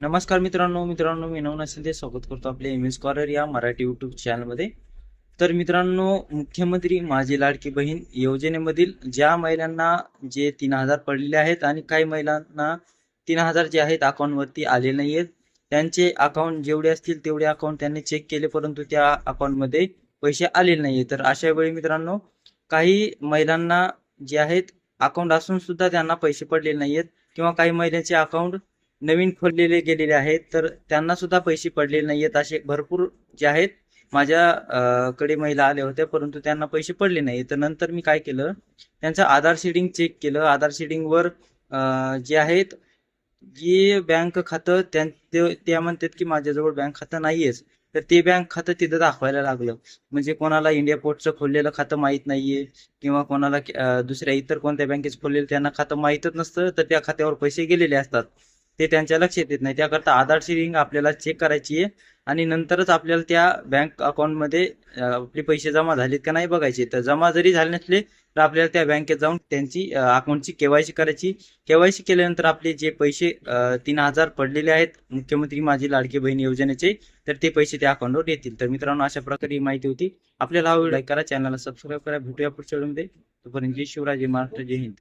नमस्कार मित्रांनो मित्रांनो मी नवना शिंदे स्वागत करतो आपल्या एम स्कॉलर या मराठी युट्यूब चॅनलमध्ये तर मित्रांनो मुख्यमंत्री माझी लाडकी बहीण योजनेमधील ज्या महिलांना जे तीन हजार पडलेले आहेत आणि काही महिलांना तीन हजार जे आहेत अकाउंटवरती आले नाही आहेत त्यांचे अकाउंट जेवढे असतील तेवढे अकाउंट त्यांनी चेक केले परंतु त्या अकाउंटमध्ये पैसे आलेले नाही तर अशा वेळी मित्रांनो काही महिलांना जे आहेत अकाउंट असून सुद्धा त्यांना पैसे पडलेले नाही आहेत किंवा काही महिलांचे अकाउंट नवीन खोललेले गेलेले आहेत तर त्यांना सुद्धा पैसे पडलेले नाहीयेत असे भरपूर जे आहेत माझ्याकडे महिला आल्या होत्या परंतु त्यांना पैसे पडले नाही. तर नंतर मी काय केलं त्यांचं आधार शिडिंग चेक केलं. आधार शिडिंगवर जे आहेत जे बँक खातं त्यां त्या म्हणतात की माझ्याजवळ बँक खातं नाहीयेच. तर ते बँक खातं तिथं दाखवायला लागलं. म्हणजे कोणाला इंडिया पोस्टचं खोललेलं खातं माहीत नाहीये किंवा कोणाला दुसऱ्या इतर कोणत्या बँकेचं खोललेलं त्यांना खातं माहीतच नसतं तर त्या खात्यावर पैसे गेलेले असतात. ते त्यांच्या लक्षात येत नाही. त्याकरता आधारची रिंग आपल्याला चेक करायची आहे. आणि नंतरच आपल्याला त्या बँक अकाउंटमध्ये आपले पैसे जमा झालेत का नाही बघायचे. तर जमा जरी झाले नसले तर आपल्याला त्या बँकेत जाऊन त्यांची अकाउंटची केवायसी करायची. केवायसी केल्यानंतर आपले जे पैसे तीन हजार पडलेले आहेत मुख्यमंत्री माझी लाडकी बहीण योजनेचे तर ते पैसे त्या अकाउंटवर येतील. तर मित्रांनो अशा प्रकारे ही माहिती होती. आपल्याला हा व्हिडिओ करा चॅनलला सबस्क्राईब करा. भेटूया पुढच्या व्हिडिओमध्ये. तोपर्यंत जय शिवराज महाराष्ट्र जय हिंद.